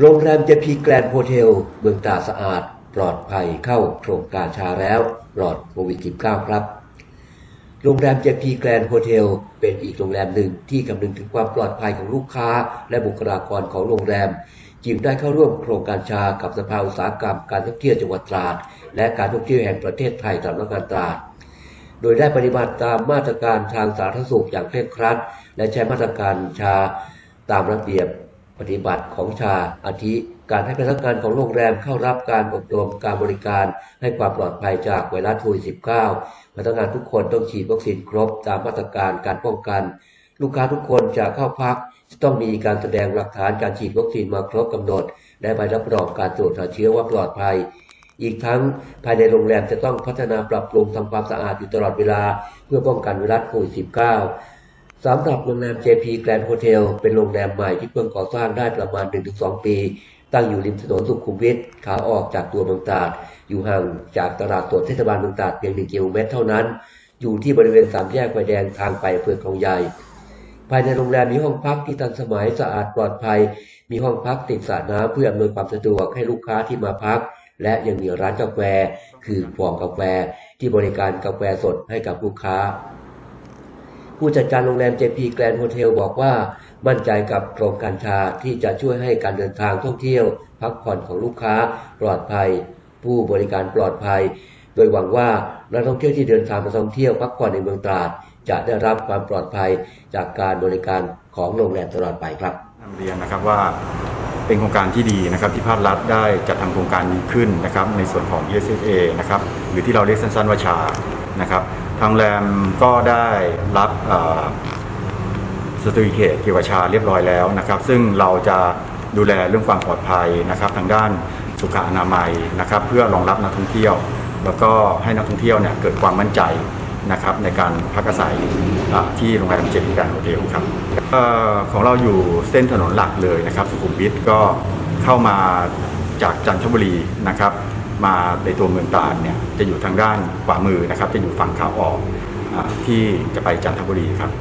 โรงแรมเจพีแกรนด์โฮเทลเมืองตาสะอาด ปลอดภัยเข้าโครงการชาแล้วปลอดโควิด -19 ครับ โรงแรมเจพีแกรนด์โฮเทลเป็นอีกโรงแรมหนึ่งที่คำนึงถึงความปลอดภัยของลูกค้า และบุคลากรของโรงแรม จึงได้เข้าร่วมโครงการชากับสภาอุตสาหกรรมการท่องเที่ยวจังหวัดตราด และการท่องเที่ยวแห่งประเทศไทยสำนักงานตราดโดยได้ปฏิบัติตามมาตรการทางสาธารณสุขอย่างเคร่งครัด และใช้มาตรการชาตามระเบียบ ฏิบัติของชาอาทิ การให้พนักงานของโรงแรมเข้ารับการอบรมการบริการให้ความปลอดภัยจากไวรัสโควิด -19 พนักงานทุกคนต้องฉีดวัคซีนครบตามมาตรการการป้องกัน ลูกค้าทุกคนจะเข้าพักจะต้องมีการแสดงหลักฐานการฉีดวัคซีนมาครบกำหนด และใบรับรองการตรวจหาเชื้อว่าปลอดภัย อีกทั้งภายในโรงแรมจะต้องพัฒนาปรับปรุงทำความสะอาดอยู่ตลอดเวลา เพื่อป้องกันไวรัสโควิด -19 สำหรับโรงแรม JP Grand Hotel เป็นโรงแรมใหม่ที่เพิ่งก่อสร้างได้ประมาณ 1-2 ปี ตั้งอยู่ริมถนนสุขุมวิทขาออกจากตัวเมืองตราด อยู่ห่างจากตลาดสดเทศบาลเมืองตราดเพียง 1 กิโลเมตรเท่านั้น อยู่ที่บริเวณสามแยกไฟแดงทางไปอำเภอคลองใหญ่ ภายในโรงแรมมีห้องพักที่ทันสมัยสะอาดปลอดภัย มีห้องพักติดสระน้ำเพื่ออำนวยความสะดวกให้ลูกค้าที่มาพัก และยังมีร้านกาแฟ คือฟองกาแฟ ที่บริการกาแฟสดให้กับลูกค้า ผู้จัดการโรงแรม JP Grand Hotel บอกว่า มั่นใจกับโครงการชาที่จะช่วยให้การเดินทางท่องเที่ยว พักผ่อนของลูกค้าปลอดภัย ผู้บริการปลอดภัย โดยหวังว่านักท่องเที่ยวที่เดินทางมาท่องเที่ยวพักผ่อนในเมืองตราดจะได้รับความปลอดภัยจากการบริการของโรงแรมตลอดไปครับนำเรียนนะครับว่าเป็นโครงการที่ดีนะครับที่ภาครัฐได้จัดทำโครงการนี้ขึ้นนะครับในส่วนของ ESA นะครับหรือที่เราเรียกสั้นๆว่าชานะครับ ทางแรมก็ได้รับสติเคตเกี่ยวกับชาเรียบร้อยแล้วนะครับ ซึ่งเราจะดูแลเรื่องความปลอดภัยนะครับ ทางด้านสุขอนามัยนะครับ เพื่อรองรับนักท่องเที่ยว แล้วก็ให้นักท่องเที่ยวเนี่ยเกิดความมั่นใจนะครับในการพักอาศัยที่โรงแรมเจดีการโฮเทลครับออของเราอยู่เส้นถนนหลักเลยนะครับ สุขุมวิทก็เข้ามาจากจันทบุรีนะครับ มาในตัวเมืองตราดเนี่ยจะอยู่ทางด้านขวามือนะครับจะอยู่ฝั่งขาออกอที่จะไปจันทบุรีครับ